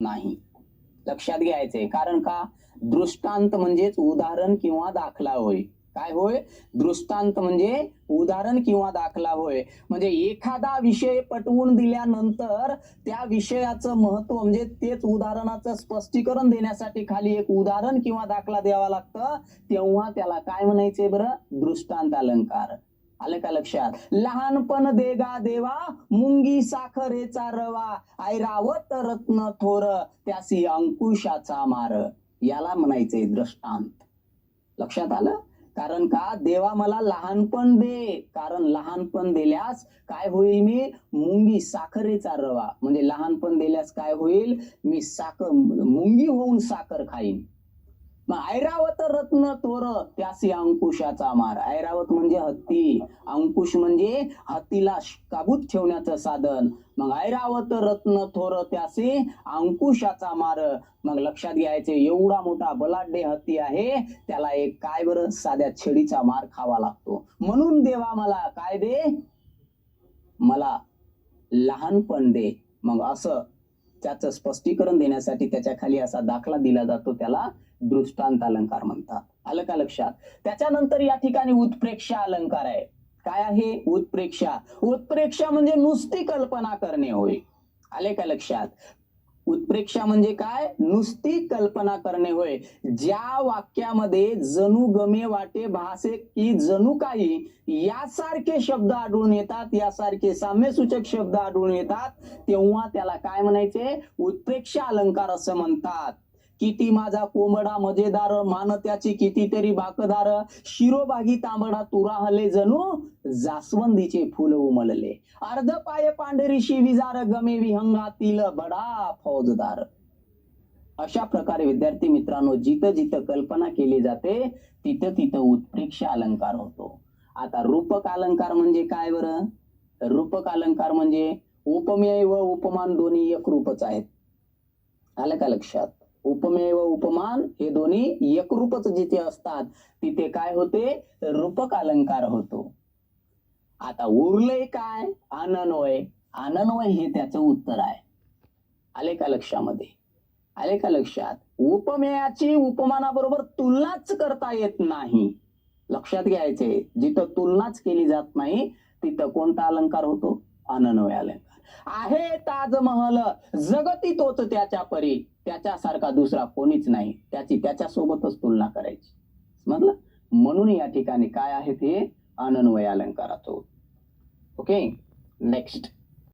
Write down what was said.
नाही. लक्षात घ्यायचंय. कारण का? दृष्टांत म्हणजेच उदाहरण किंवा दाखला होय. काय होय? दृष्टांत म्हणजे उदाहरण किंवा दाखला होय. म्हणजे एखादा विषय पटवून दिल्यानंतर त्या विषयाचं महत्त्व म्हणजे तेच उदाहरणाचं स्पष्टीकरण देण्यासाठी खाली एक उदाहरण किंवा दाखला द्यावा लागतं. तेव्हा त्याला काय म्हणायचंय बरं? दृष्टांत अलंकार. आलं का लक्षात? लहानपण देगा देवा मुंगी साखरेचा रवा. ऐरावत रत्न थोर त्यासी अंकुशाचा मार. याला म्हणायचंय दृष्टांत लक्षात आलं? कारण का? देवा मला लहानपण दे. कारण लहानपण दिल्यास काय होईल मी? मुंगी साखरेचा रवा. म्हणजे लहानपण दिल्यास काय होईल? मी साखर मुंगी होऊन साखर खाईन. मग ऐरावत रत्न तोर त्यासी अंकुशाचा मार. ऐरावत म्हणजे हत्ती अंकुश म्हणजे हत्तीला काबूत ठेवण्याचं साधन. मग ऐरावत रत्न थोर त्यासी अंकुशाचा मार. मग लक्षात घ्यायचे एवढा मोठा बलाढ्य हत्ती आहे त्याला एक काय बरं? साध्या छेडीचा मार खावा लागतो. म्हणून देवा मला काय दे? मला लहानपण दे. मग असं त्याचं स्पष्टीकरण देण्यासाठी त्याच्याखाली असा दाखला दिला जातो त्याला दृष्टांत अलंकार म्हणतात. आलं का लक्षात? त्याच्यानंतर या ठिकाणी उत्प्रेक्षा अलंकार आहे. काय आहे? उत्प्रेक्षा. उत्प्रेक्षा म्हणजे नुसती कल्पना करणे होय. आले का लक्षात? उत्प्रेक्षा म्हणजे काय? नुसती कल्पना करणे होय. ज्या वाक्यामध्ये जणू गमे वाटे भासे की जणू काही यासारखे शब्द आढळून येतात यासारखे साम्यसूचक शब्द आढळून येतात तेव्हा त्याला काय म्हणायचे? उत्प्रेक्षा अलंकार असं म्हणतात. किती माझा कोंबडा मजेदार मान त्याची कितीतरी बाकदार शिरोबागी तांबडा तुराहले जणू जास्वंदीचे फुल उमलले. अर्ध पाय पांढरी शिविजार गमे विहंगातील बडा फौजदार. अशा प्रकारे विद्यार्थी मित्रांनो जिथं जिथं कल्पना केली जाते तिथं तिथं उत्प्रेक्ष अलंकार होतो. आता रूपक अलंकार म्हणजे काय बरं? रूपक अलंकार म्हणजे उपमेय व उपमान दोन्ही एक रूपच आहेत. आलं का लक्षात? उपमेय व उपमान हे दोन्ही एकरूपच जिथे असतात तिथे काय होते? रूपक अलंकार होतो. आता उरले काय? अनन्वय. अनन्वय हे त्याचं उत्तर आहे. आले का लक्षामध्ये? आले का लक्षात? उपमेयाची उपमानाबरोबर तुलनाच करता येत नाही. लक्षात घ्यायचे जिथं तुलनाच केली जात नाही तिथं कोणता अलंकार होतो? अननवय अलंकार. आहे ताजमहल. जगती तोच त्याच्या परी. त्याच्यासारखा दुसरा कोणीच नाही. त्याची त्याच्यासोबतच तुलना करायची. समजलं? म्हणून या ठिकाणी काय आहे ते? अनन्वय अलंकाराचो ओके नेक्स्ट